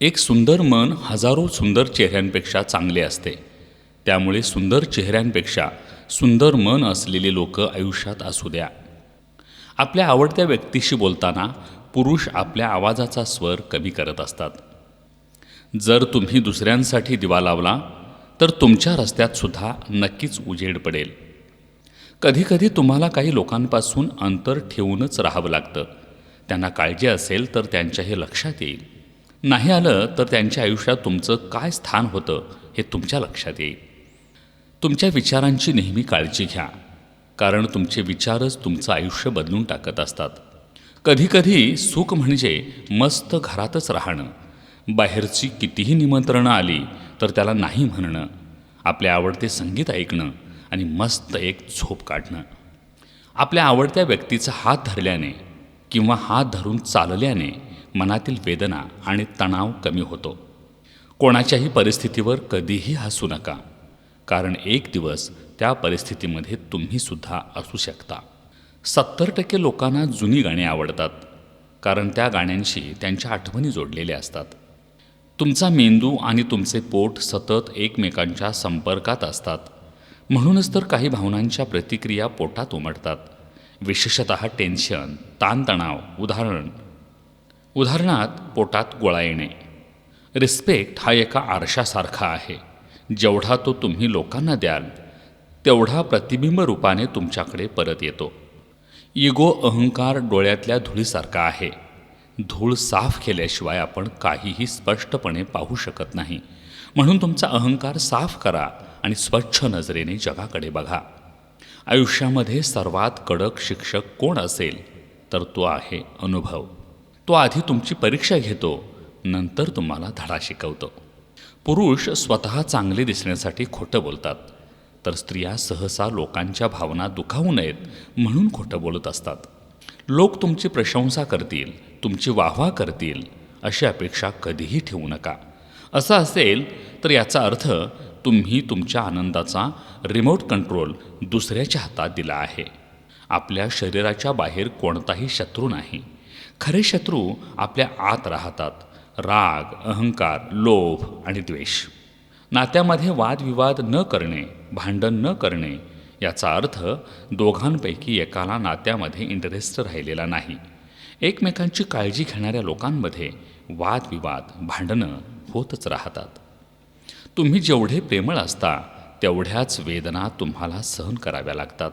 एक सुंदर मन हजारो सुंदर चेहऱ्यांपेक्षा चांगले असते. त्यामुळे सुंदर चेहऱ्यांपेक्षा सुंदर मन असलेले लोक आयुष्यात असू द्या. आपल्या आवडत्या व्यक्तीशी बोलताना पुरुष आपल्या आवाजाचा स्वर कमी करत असतात. जर तुम्ही दुसऱ्यांसाठी दिवा लावला तर तुमच्या रस्त्यात सुद्धा नक्कीच उजेड पडेल. कधीकधी तुम्हाला काही लोकांपासून अंतर ठेवूनच राहावं लागतं. त्यांना काळजी असेल तर त्यांच्या हे लक्षात येईल. नाही आलं तर त्यांच्या आयुष्यात तुमचं काय स्थान होतं हे तुमच्या लक्षात येईल. तुमच्या विचारांची नेहमी काळजी घ्या. कारण तुमचे विचारच तुमचं आयुष्य बदलून टाकत असतात. कधीकधी सुख म्हणजे मस्त घरातच राहणं. बाहेरची कितीही निमंत्रणं आली तर त्याला नाही म्हणणं. आपले आवडते संगीत ऐकणं आणि मस्त एक झोप काढणं. आपल्या आवडत्या व्यक्तीचा हात धरल्याने किंवा हात धरून चालल्याने मनातील वेदना आणि तणाव कमी होतो. कोणाच्याही परिस्थितीवर कधीही हसू नका कारण एक दिवस त्या परिस्थितीमध्ये तुम्ही सुद्धा असू शकता. सत्तर टक्के लोकांना जुनी गाणी आवडतात कारण त्या गाण्यांशी त्यांच्या आठवणी जोडलेल्या असतात. तुमचा मेंदू आणि तुमचे पोट सतत एकमेकांच्या संपर्कात असतात म्हणूनच तर काही भावनांच्या प्रतिक्रिया पोटात उमटतात. विशेषत टेन्शन ताणतणाव उदाहरण. उदाहरणात पोटात गोळा येणे. रिस्पेक्ट हा एका आरशासारखा आहे. जेवढा तो तुम्ही लोकांना द्याल तेवढा प्रतिबिंब रूपाने तुमच्याकडे परत येतो. इगो अहंकार डोळ्यातल्या धुळीसारखा आहे. धूळ साफ केल्याशिवाय आपण काहीही स्पष्टपणे पाहू शकत नाही. म्हणून तुमचा अहंकार साफ करा आणि स्वच्छ नजरेने जगाकडे बघा. आयुष्यामध्ये सर्वात कडक शिक्षक कोण असेल? तर तो आहे अनुभव. तो आधी तुमची परीक्षा घेतो नंतर तुम्हाला धडा शिकवतो. पुरुष स्वतः चांगले दिसण्यासाठी खोटं बोलतात तर स्त्रिया सहसा लोकांच्या भावना दुखावू नयेत म्हणून खोटं बोलत असतात. लोक तुमची प्रशंसा करतील तुमची वाहवा करतील अशी अपेक्षा कधीही ठेवू नका. असं असेल तर याचा अर्थ तुम्ही तुमच्या आनंदाचा रिमोट कंट्रोल दुसऱ्याच्या हातात दिला आहे. आपल्या शरीराच्या बाहेर कोणताही शत्रू नाही. खरे शत्रू आपल्या आत राहतात. राग अहंकार लोभ आणि द्वेष. नात्यामध्ये वादविवाद न करणे भांडण न करणे याचा अर्थ दोघांपैकी एकाला नात्यामध्ये इंटरेस्ट राहिलेला नाही. एकमेकांची काळजी घेणाऱ्या लोकांमध्ये वादविवाद भांडणं होतच राहतात. तुम्ही जेवढे प्रेमळ असता तेवढ्याच वेदना तुम्हाला सहन कराव्या लागतात.